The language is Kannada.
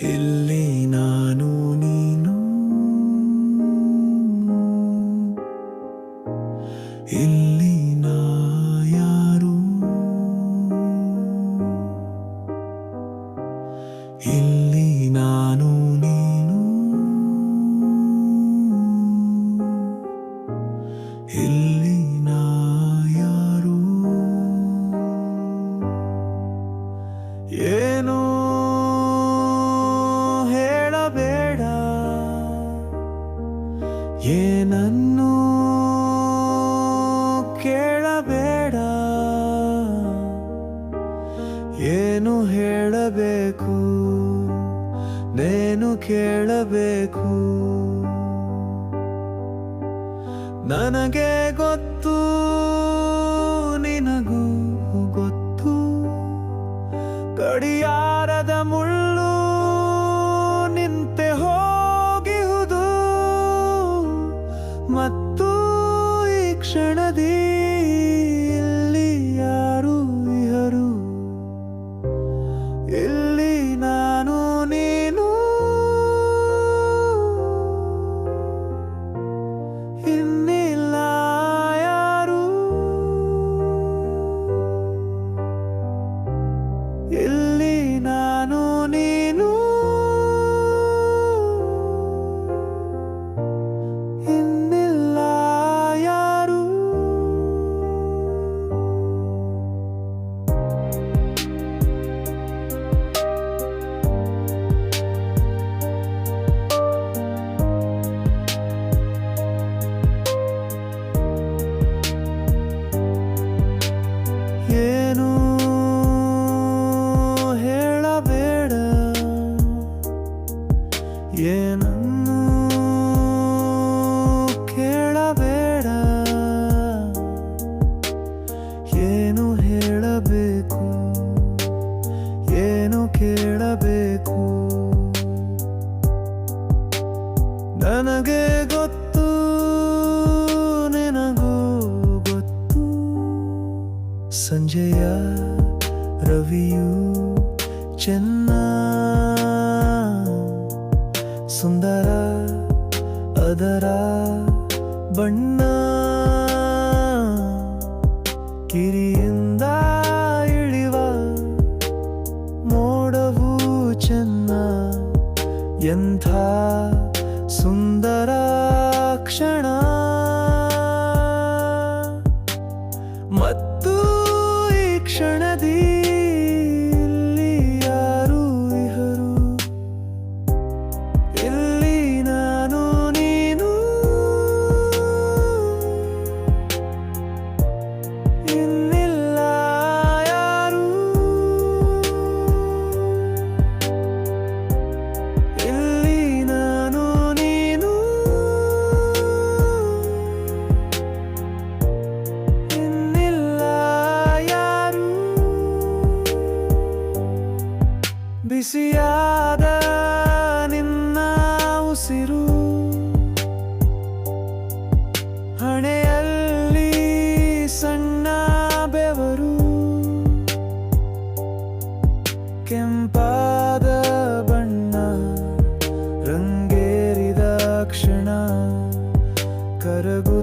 ಇಲ್ಲಿ ನಾನು ನೀನು ಇಲ್ಲಿ ನಾ ಯಾರು ಇಲ್ಲಿ ನಾನು ನೀನು ಇಲ್ಲಿ ಕೇಳಬೇಡ ಏನು ಹೇಳಬೇಕು? ನೇನು ಕೇಳಬೇಕು? ನನಗೆ ಗೊತ್ತು ನಿನಗೂ ಗೊತ್ತು. ಗಡಿಯಾರದ ಮುಳ್ಳು ನಿಂತೆ ಹೋಗಿಹುದು. ಮತ್ತು ಕ್ಷಣದಿ ನನಗೆ ಗೊತ್ತು, ನಿನಗೂ ಗೊತ್ತು. ಸಂಜೆಯ ರವಿಯು ಚೆನ್ನ, ಸುಂದರ ಅದರ ಬಣ್ಣ. ಕಿರಿಯಿಂದ ಇಳಿವ ಮೋಡವು ಚೆನ್ನ ಎಂಥ ಬಿಸಿಯಾದ ನಿನ್ನ ಉಸಿರು. ಹಣೆಯಲ್ಲಿ ಸಣ್ಣ ಬೆವರು. ಕೆಂಪಾದ ಬಣ್ಣ ರಂಗೇರಿದ ಕ್ಷಣ. ಕರಗು